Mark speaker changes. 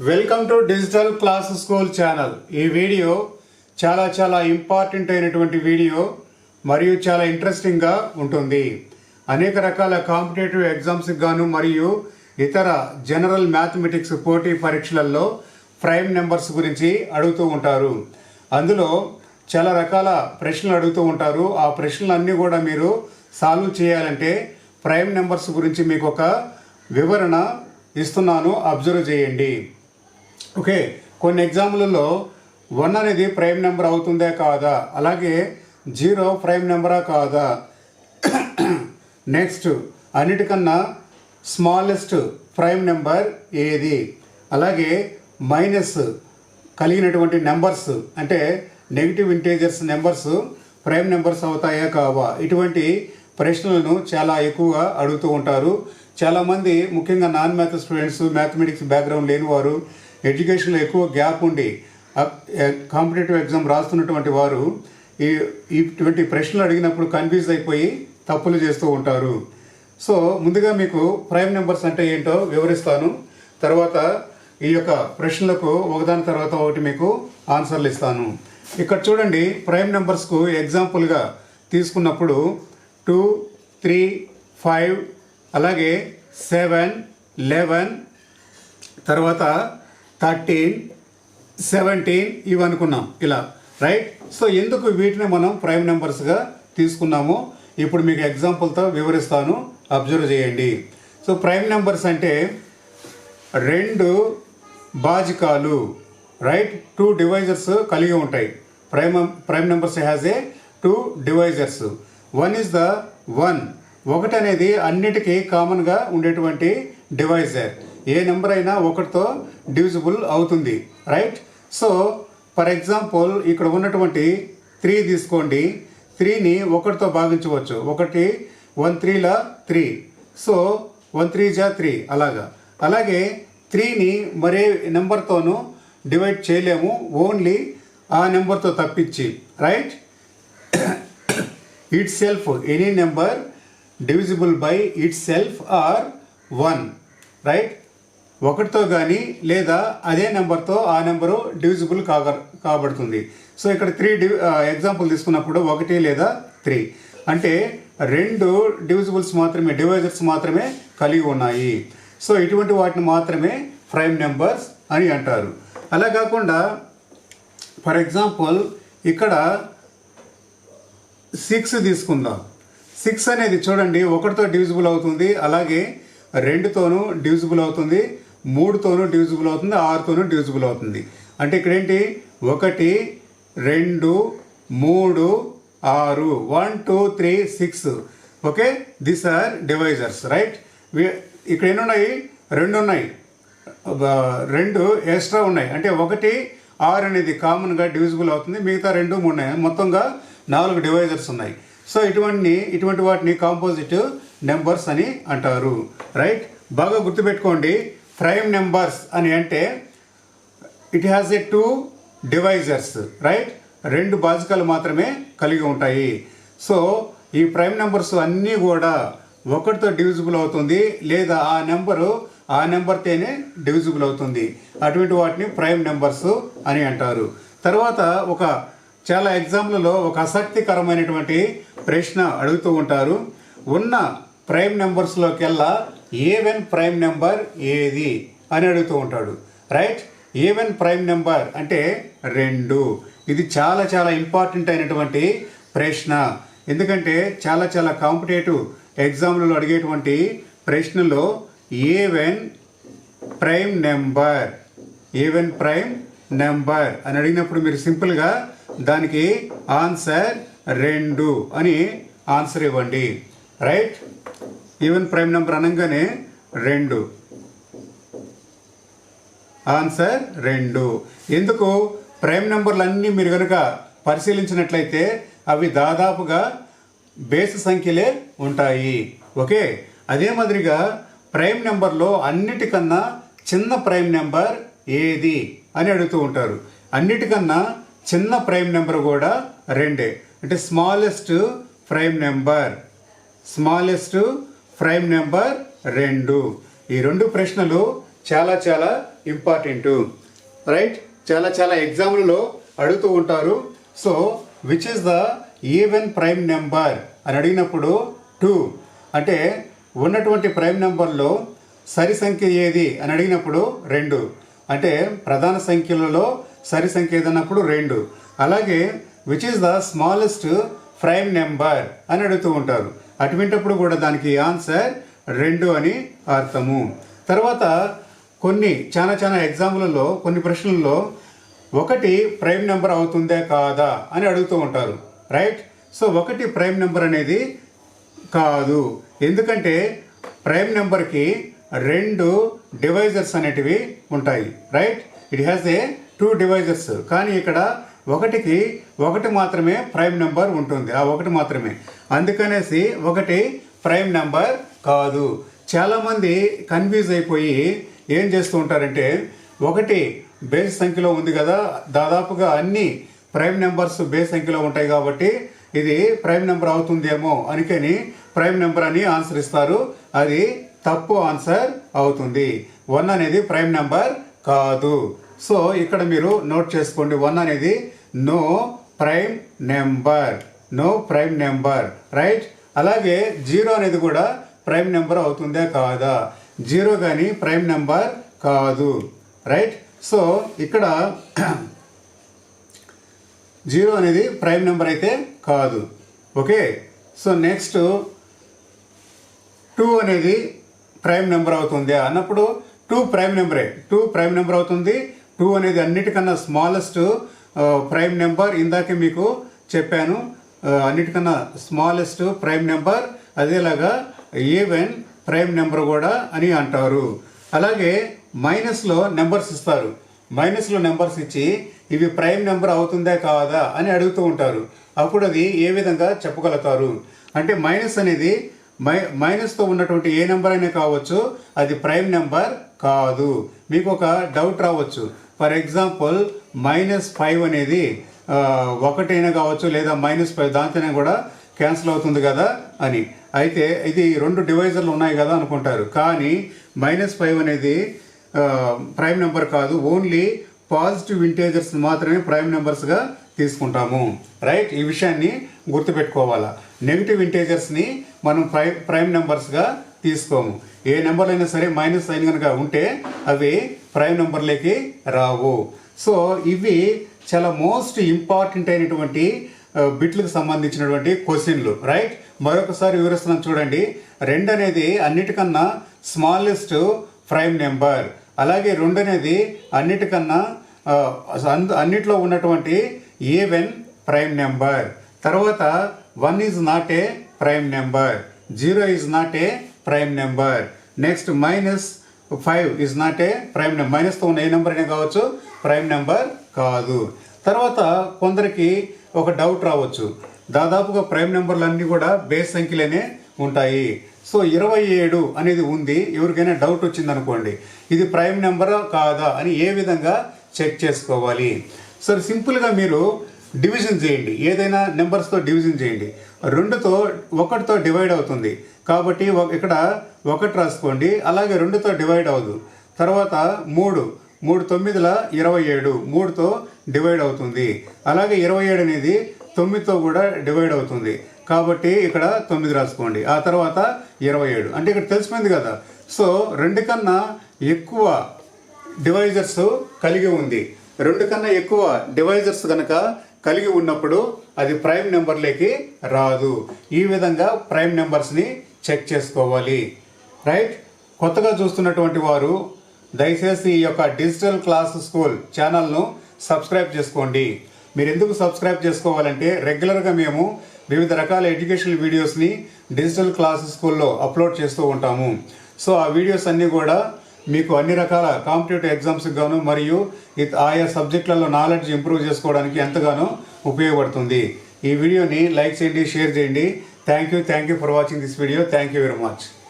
Speaker 1: Welcome to digital class school channel ఈ video చాలా చాలా ఇంపార్టెంట్ అయినటువంటి వీడియో మరియు చాలా ఇంట్రెస్టింగ్గా ఉంటుంది. అనేక రకాల కాంపిటేటివ్ ఎగ్జామ్స్కి గాను మరియు ఇతర జనరల్ మ్యాథమెటిక్స్ పోటీ పరీక్షలలో ప్రైమ్ నెంబర్స్ గురించి అడుగుతూ ఉంటారు. అందులో చాలా రకాల ప్రశ్నలు అడుగుతూ ఉంటారు. ఆ ప్రశ్నలన్నీ కూడా మీరు సాల్వ్ చేయాలంటే ప్రైమ్ నెంబర్స్ గురించి మీకు ఒక వివరణ ఇస్తున్నాను. అబ్జర్వ్ చేయండి. ఓకే కొన్ని ఎగ్జామ్లలో వన్ అనేది ప్రైమ్ నెంబర్ అవుతుందే కాదా? అలాగే జీరో ప్రైమ్ నెంబరా కాదా? నెక్స్ట్ అన్నిటికన్నా స్మాలెస్ట్ ప్రైమ్ నెంబర్ ఏది? అలాగే మైనస్ కలిగినటువంటి నెంబర్స్ అంటే negative integers numbers prime numbers అవుతాయా కావా? ఇటువంటి ప్రశ్నలను చాలా ఎక్కువగా అడుగుతూ ఉంటారు. చాలామంది ముఖ్యంగా non math students mathematics background లేని వారు ఎడ్యుకేషన్లో ఎక్కువ గ్యాప్ ఉండి కాంపిటేటివ్ ఎగ్జామ్ రాస్తున్నటువంటి వారు ఈ ఇటువంటి ప్రశ్నలు అడిగినప్పుడు కన్ఫ్యూజ్ అయిపోయి తప్పులు చేస్తూ ఉంటారు. సో ముందుగా మీకు ప్రైమ్ నెంబర్స్ అంటే ఏంటో వివరిస్తాను. తర్వాత ఈ యొక్క ప్రశ్నలకు ఒకదాని తర్వాత ఒకటి మీకు ఆన్సర్లు ఇస్తాను. ఇక్కడ చూడండి ప్రైమ్ నెంబర్స్కు ఎగ్జాంపుల్గా తీసుకున్నప్పుడు టూ త్రీ ఫైవ్ అలాగే సెవెన్ లెవెన్ తర్వాత థర్టీన్ సెవెంటీన్ ఇవి అనుకున్నాం ఇలా రైట్? సో ఎందుకు వీటిని మనం ప్రైమ్ నెంబర్స్గా తీసుకున్నామో ఇప్పుడు మీకు ఎగ్జాంపుల్తో వివరిస్తాను. అబ్జర్వ్ చేయండి. సో ప్రైమ్ నెంబర్స్ అంటే రెండు బాజికాలు రైట్? టూ డివైజర్స్ కలిగి ఉంటాయి. Prime prime numbers has a two divisors. One is the one. ఒకటి అనేది అన్నిటికీ కామన్గా ఉండేటువంటి డివైజర్. ఏ నెంబర్ అయినా ఒకటితో డివిజిబుల్ అవుతుంది రైట్ సో ఫర్ ఎగ్జాంపుల్ ఇక్కడ ఉన్నటువంటి త్రీ తీసుకోండి. త్రీని ఒకటితో భాగించవచ్చు. ఒకటి వన్ త్రీలా త్రీ సో వన్ త్రీ జా త్రీ అలాగా. అలాగే త్రీని మరే నెంబర్తోనూ డివైడ్ చేయలేము. ఓన్లీ ఆ నెంబర్తో తప్పించి right itself any number divisible by itself or one right ఒకటితో కానీ లేదా అదే నెంబర్తో ఆ నెంబరు డివిజిబుల్ కాగ కాబడుతుంది. సో ఇక్కడ త్రీ డివి ఎగ్జాంపుల్ తీసుకున్నప్పుడు ఒకటి లేదా త్రీ అంటే రెండు డివిజిబుల్స్ మాత్రమే డివైజర్స్ మాత్రమే కలిగి ఉన్నాయి. సో ఇటువంటి వాటిని మాత్రమే ప్రైమ్ నెంబర్స్ అని అంటారు. అలా కాకుండా ఫర్ ఎగ్జాంపుల్ ఇక్కడ సిక్స్ తీసుకుందాం. సిక్స్ అనేది చూడండి ఒకటితో డివిజిబుల్ అవుతుంది అలాగే రెండుతోనూ డివిజిబుల్ అవుతుంది. మూడుతోనూ డివిజిబుల్ అవుతుంది ఆరుతోనూ డివిజిబుల్ అవుతుంది. అంటే ఇక్కడ ఏంటి ఒకటి రెండు మూడు ఆరు. One two three six okay this are divisors right ఇక్కడ ఎన్ని ఉన్నాయి రెండు ఉన్నాయి రెండు ఎక్స్ట్రా ఉన్నాయి. అంటే ఒకటి ఆరు అనేది కామన్గా డివిజిబుల్ అవుతుంది. మిగతా రెండు మూడు ఉన్నాయి మొత్తంగా నాలుగు డివైజర్స్ ఉన్నాయి. సో ఇటువంటి ఇటువంటి వాటిని కాంపోజిట్ నెంబర్స్ అని అంటారు. రైట్ బాగా గుర్తుపెట్టుకోండి. ప్రైమ్ నెంబర్స్ అని అంటే it has a two divisors right రెండు బాజికాలు మాత్రమే కలిగి ఉంటాయి. సో ఈ ప్రైమ్ నెంబర్స్ అన్నీ కూడా ఒకటితో డివిజిబుల్ అవుతుంది లేదా ఆ నెంబరు ఆ నెంబర్తోనే డివిజిబుల్ అవుతుంది. అటువంటి వాటిని ప్రైమ్ నెంబర్స్ అని అంటారు. తర్వాత ఒక చాలా ఎగ్జామ్లలో ఒక ఆసక్తికరమైనటువంటి ప్రశ్న అడుగుతూ ఉంటారు. ఉన్న ప్రైమ్ నెంబర్స్లోకెల్లా ఏవెన్ ప్రైమ్ నెంబర్ ఏది అని అడుగుతూ ఉంటాడు. రైట్? ఏవెన్ ప్రైమ్ నెంబర్ అంటే రెండు. ఇది చాలా చాలా ఇంపార్టెంట్ అయినటువంటి ప్రశ్న. ఎందుకంటే చాలా చాలా కాంపిటేటివ్ ఎగ్జామ్లలో అడిగేటువంటి ప్రశ్నలో even prime number even prime number అని అడిగినప్పుడు మీరు సింపుల్గా దానికి ఆన్సర్ రెండు అని ఆన్సర్ ఇవ్వండి. రైట్? ఈవెన్ ప్రైమ్ నెంబర్ అనగానే రెండు. ఆన్సర్ రెండు. ఎందుకు? ప్రైమ్ నెంబర్లు అన్నీ మీరు కనుక పరిశీలించినట్లయితే అవి దాదాపుగా బేస్ సంఖ్యలే ఉంటాయి. ఓకే? అదే మాదిరిగా ప్రైమ్ నెంబర్లో అన్నిటికన్నా చిన్న ప్రైమ్ నెంబర్ ఏది అని అడుగుతూ ఉంటారు. అన్నిటికన్నా చిన్న ప్రైమ్ నెంబర్ కూడా రెండే. అంటే smallest prime number. Smallest prime number రెండు. ఈ రెండు ప్రశ్నలు చాలా చాలా ఇంపార్టెంట్. రైట్? చాలా చాలా ఎగ్జామ్లలో అడుగుతూ ఉంటారు. So which is the even prime number అని అడిగినప్పుడు టూ అంటే ఉన్నటువంటి ప్రైమ్ నెంబర్లో సరి సంఖ్య ఏది అని అడిగినప్పుడు రెండు. అంటే ప్రధాన సంఖ్యలలో సరి సంఖ్య ఏదన్నప్పుడు రెండు. అలాగే which is the smallest prime number అని అడుగుతూ ఉంటారు. అటువంటిప్పుడు కూడా దానికి ఆన్సర్ రెండు అని అర్థము. తర్వాత కొన్ని చాలా చాలా ఎగ్జాంపులలో కొన్ని ప్రశ్నల్లో ఒకటి ప్రైమ్ నెంబర్ అవుతుందే కాదా అని అడుగుతూ ఉంటారు. రైట్? సో ఒకటి ప్రైమ్ నెంబర్ అనేది కాదు. ఎందుకంటే ప్రైమ్ నెంబర్కి రెండు డివైజర్స్ అనేటివి ఉంటాయి. Right? It has a two divisors కానీ ఇక్కడ ఒకటికి ఒకటి మాత్రమే ప్రైమ్ నెంబర్ ఉంటుంది. ఆ ఒకటి మాత్రమే. అందుకనేసి ఒకటి ప్రైమ్ నెంబర్ కాదు. చాలామంది కన్ఫ్యూజ్ అయిపోయి ఏం చేస్తూ ఉంటారంటే ఒకటి బేస్ సంఖ్యలో ఉంది కదా దాదాపుగా అన్ని ప్రైమ్ నెంబర్స్ బేస్ సంఖ్యలో ఉంటాయి కాబట్టి ఇది ప్రైమ్ నెంబర్ అవుతుందేమో అనుకని ప్రైమ్ నెంబర్ అని ఆన్సర్ ఇస్తారు. అది తప్పు ఆన్సర్ అవుతుంది. వన్ అనేది ప్రైమ్ నెంబర్ కాదు. సో ఇక్కడ మీరు నోట్ చేసుకోండి వన్ అనేది no prime number no prime number right అలాగే జీరో అనేది కూడా ప్రైమ్ నెంబర్ అవుతుందే కాదా? జీరో కానీ ప్రైమ్ నెంబర్ కాదు రైట్ సో ఇక్కడ జీరో అనేది ప్రైమ్ నెంబర్ అయితే కాదు ఓకే సో నెక్స్ట్ టూ అనేది ప్రైమ్ నెంబర్ అవుతుంది. అన్నప్పుడు టూ ప్రైమ్ నెంబరే టూ ప్రైమ్ నెంబర్ అవుతుంది టూ అనేది అన్నిటికన్నా స్మాలెస్ట్ ప్రైమ్ నెంబర్ ఇందాకే మీకు చెప్పాను అన్నిటికన్నా స్మాలెస్ట్ ప్రైమ్ నెంబర్ అదేలాగా ఈవెన్ ప్రైమ్ నెంబర్ కూడా అని అంటారు. అలాగే మైనస్లో నెంబర్స్ ఇస్తారు. మైనస్లో నెంబర్స్ ఇచ్చి ఇవి ప్రైమ్ నెంబర్ అవుతుందా కాదా అని అడుగుతూ ఉంటారు. అప్పుడు అది ఏ విధంగా చెప్పగలుగుతారు? అంటే మైనస్ అనేది మై మైనస్తో ఉన్నటువంటి ఏ నెంబర్ అయినా కావచ్చు అది ప్రైమ్ నెంబర్ కాదు. మీకు ఒక డౌట్ రావచ్చు. ఫర్ ఎగ్జాంపుల్ మైనస్ ఫైవ్ అనేది ఒకటైనా కావచ్చు లేదా మైనస్ ఫైవ్ దాంతోనే కూడా క్యాన్సిల్ అవుతుంది కదా అని. అయితే ఇది రెండు డివైజర్లు ఉన్నాయి కదా అనుకుంటారు. కానీ మైనస్ ఫైవ్ అనేది ప్రైమ్ నెంబర్ కాదు. ఓన్లీ పాజిటివ్ ఇంటేజర్స్ మాత్రమే ప్రైమ్ నెంబర్స్గా తీసుకుంటాము. రైట్? ఈ విషయాన్ని గుర్తుపెట్టుకోవాలా. నెగిటివ్ ఇంటేజర్స్ని మనం ప్రై ప్రైమ్ నెంబర్స్గా తీసుకోము. ఏ నెంబర్లు అయినా సరే మైనస్ సైన్ కనుక ఉంటే అవి ప్రైమ్ నెంబర్లోకి రావు. సో ఇవి చాలా మోస్ట్ ఇంపార్టెంట్ అయినటువంటి బిట్లకు సంబంధించినటువంటి క్వశ్చన్లు. రైట్? మరొకసారి వివరిస్తున్నాం చూడండి. రెండు అనేది అన్నిటికన్నా స్మాలెస్ట్ ప్రైమ్ నెంబర్. అలాగే రెండు అనేది అన్నిటికన్నా అంద- అన్నిట్లో ఉన్నటువంటి ఈవెన్ ప్రైమ్ నెంబర్. తర్వాత one is not a prime number. Zero is not a prime number. Next minus five is not a prime number మైనస్తో ఉన్న ఏ నెంబర్ అయినా కావచ్చు ప్రైమ్ నెంబర్ కాదు. తర్వాత కొందరికి ఒక డౌట్ రావచ్చు. దాదాపుగా ప్రైమ్ నెంబర్లు అన్నీ కూడా బేస్ సంఖ్యలోనే ఉంటాయి. సో ఇరవై ఏడు అనేది ఉంది. ఎవరికైనా డౌట్ వచ్చింది అనుకోండి ఇది ప్రైమ్ నెంబరా కాదా అని ఏ విధంగా చెక్ చేసుకోవాలి? సరే సింపుల్గా మీరు డివిజన్ చేయండి. ఏదైనా నెంబర్స్తో డివిజన్ చేయండి. రెండుతో ఒకటితో డివైడ్ అవుతుంది. కాబట్టి ఇక్కడ ఒకటి రాసుకోండి. అలాగే రెండుతో డివైడ్ అవ్వదు. తర్వాత మూడు. మూడు తొమ్మిదిల ఇరవై ఏడు. మూడుతో డివైడ్ అవుతుంది. అలాగే ఇరవై ఏడు అనేది తొమ్మిదితో కూడా డివైడ్ అవుతుంది. కాబట్టి ఇక్కడ తొమ్మిది రాసుకోండి. ఆ తర్వాత ఇరవై ఏడు. అంటే ఇక్కడ తెలిసిపోయింది కదా. సో రెండు కన్నా ఎక్కువ డివైజర్స్ కలిగి ఉంది. రెండు కన్నా ఎక్కువ డివైజర్స్ కనుక కలిగి ఉన్నప్పుడు అది ప్రైమ్ నెంబర్లోకి రాదు. ఈ విధంగా ప్రైమ్ నెంబర్స్ని చెక్ చేసుకోవాలి. రైట్? కొత్తగా చూస్తున్నటువంటి వారు దయచేసి ఈ యొక్క డిజిటల్ క్లాస్ స్కూల్ ఛానల్ను సబ్స్క్రైబ్ చేసుకోండి. మీరు ఎందుకు సబ్స్క్రైబ్ చేసుకోవాలంటే రెగ్యులర్గా మేము వివిధ రకాల ఎడ్యుకేషనల్ వీడియోస్ని డిజిటల్ క్లాస్ స్కూల్లో అప్లోడ్ చేస్తూ ఉంటాము. సో ఆ వీడియోస్ అన్నీ కూడా మీకు అన్ని రకాల కాంపిటేటివ్ ఎగ్జామ్స్కి గాను మరియు ఇత్- ఆయా సబ్జెక్టులలో నాలెడ్జ్ ఇంప్రూవ్ చేసుకోవడానికి ఎంతగానో ఉపయోగపడుతుంది. ఈ వీడియోని లైక్ చేయండి షేర్ చేయండి. Thank you thank you for watching this video. Thank you very much.